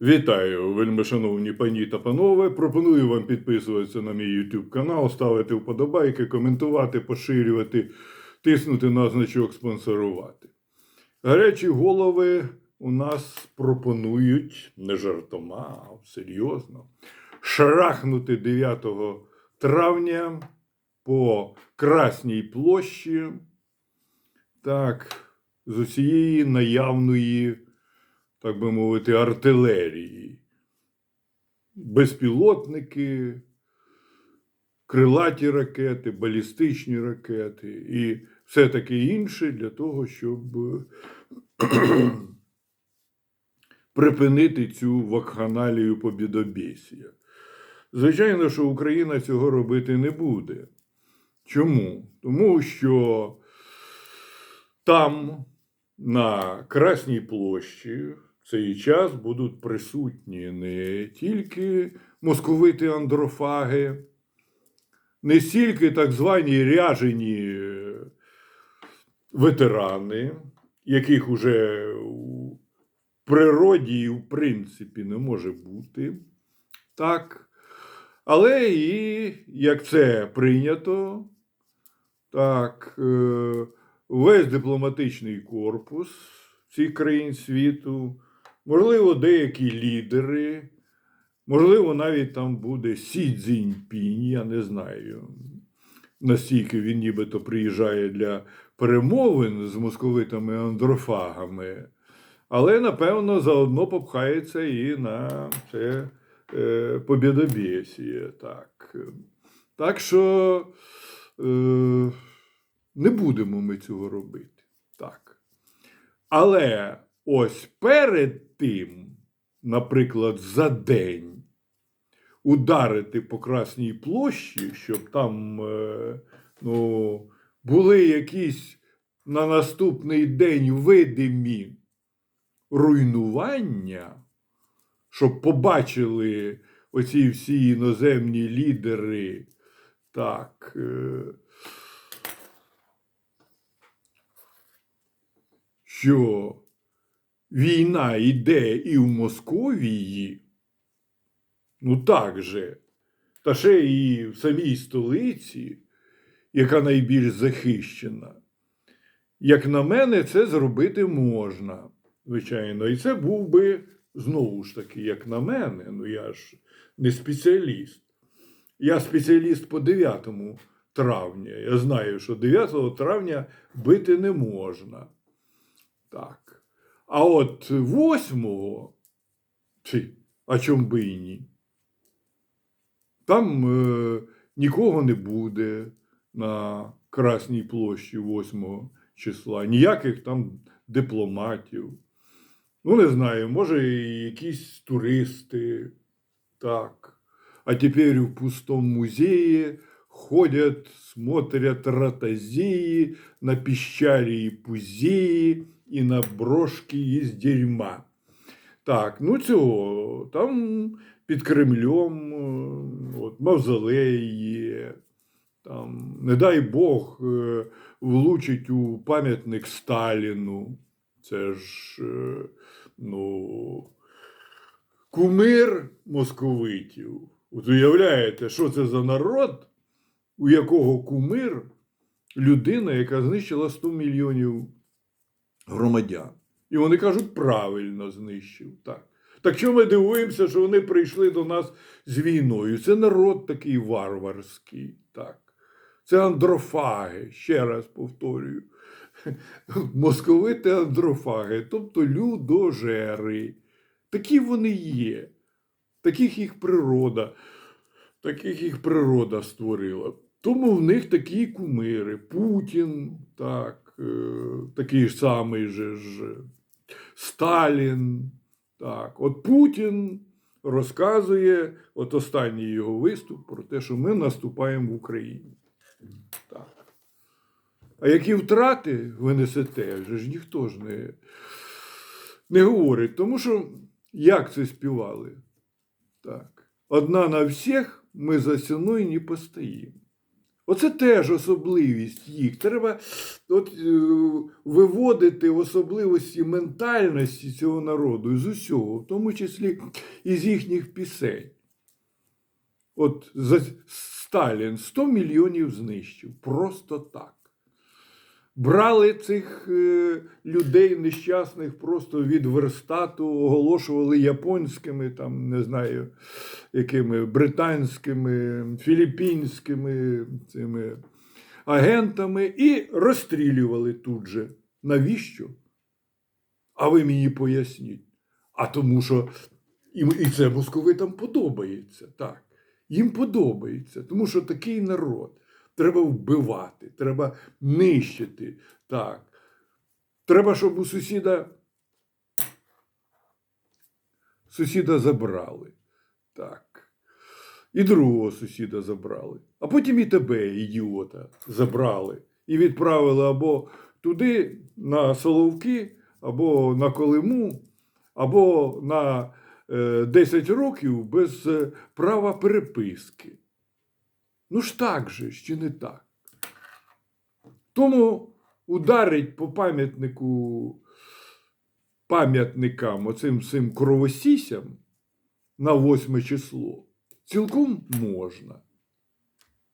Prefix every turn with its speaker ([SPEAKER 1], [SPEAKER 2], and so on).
[SPEAKER 1] Вітаю, вельми шановні пані та панове. Пропоную вам підписуватися на мій YouTube канал, ставити вподобайки, коментувати, поширювати, тиснути на значок спонсорувати. Гарячі голови у нас пропонують не жартома, а серйозно шарахнути 9 травня по Красній площі. Так, з усієї наявної так би мовити, артилерії, безпілотники, крилаті ракети, балістичні ракети і все таке інше для того, щоб припинити цю вакханалію побідобєсія. Звичайно, що Україна цього робити не буде. Чому? Тому що там, на Красній площі, в цей час будуть присутні не тільки московити андрофаги, не стільки так звані ряжені ветерани, яких уже у природі і в принципі не може бути. Так. Але і як це прийнято, так, е, весь дипломатичний корпус всіх країн світу, можливо, деякі лідери, можливо, навіть там буде Сі Цзіньпінь, я не знаю. Настільки він нібито приїжджає для перемовин з московитами андрофагами, але, напевно, заодно попхається і на це е, побєдобєсіє. Так. так що е, не будемо ми цього робити. Так. Але ось перед тим, наприклад, за день ударити по Красній площі, щоб там е, ну, були якісь на наступний день видимі руйнування, щоб побачили оці всі іноземні лідери, так. Е, що війна йде і в Московії, ну так же, та ще і в самій столиці, яка найбільш захищена. Як на мене, це зробити можна, звичайно. І це був би знову ж таки, як на мене, ну я ж не спеціаліст. Я спеціаліст по 9 травня. Я знаю, що 9 травня бити не можна. Так. А от восьмого, чи, а чом би і ні? Там е, нікого не буде на Красній площі 8 числа, ніяких там дипломатів. Ну, не знаю, може, і якісь туристи. Так. А тепер в пустом музеї ходять, смотрят ротозеи на пищали и пузеї і на брошки із дерьма. Так, ну цього, там під Кремлем е, от, мавзолей є, там, не дай Бог, е, влучить у пам'ятник Сталіну. Це ж, е, ну, кумир московитів. От уявляєте, що це за народ, у якого кумир людина, яка знищила 100 мільйонів громадян. І вони кажуть, правильно знищив. Так. Так що ми дивуємося, що вони прийшли до нас з війною? Це народ такий варварський. Так. Це андрофаги, ще раз повторюю. Московити андрофаги, тобто людожери. Такі вони є. Таких їх природа, таких їх природа створила. Тому в них такі кумири. Путін, так, е, такий самий же ж Сталін. Так, от Путін розказує, от останній його виступ про те, що ми наступаємо в Україні. Так. А які втрати ви несете, вже ж ніхто ж не, не говорить. Тому що як це співали? Так. Одна на всіх ми за стіною не постоїмо. Оце теж особливість їх. Треба от, е, виводити особливості ментальності цього народу з усього, в тому числі із їхніх пісень. От Сталін 100 мільйонів знищив. Просто так. Брали цих е, людей нещасних просто від верстату, оголошували японськими, там, не знаю, якими британськими, філіппінськими цими агентами і розстрілювали тут же. Навіщо? А ви мені поясніть. А тому що і, це московитам подобається. Так. Їм подобається, тому що такий народ треба вбивати, треба нищити. Так. Треба, щоб у сусіда сусіда забрали. Так. І другого сусіда забрали. А потім і тебе, ідіота, забрали. І відправили або туди, на Соловки, або на Колиму, або на е, 10 років без е, права переписки. Ну ж так же, чи не так? Тому ударить по пам'ятнику пам'ятникам, оцим цим кровосісям на 8 число, цілком можна.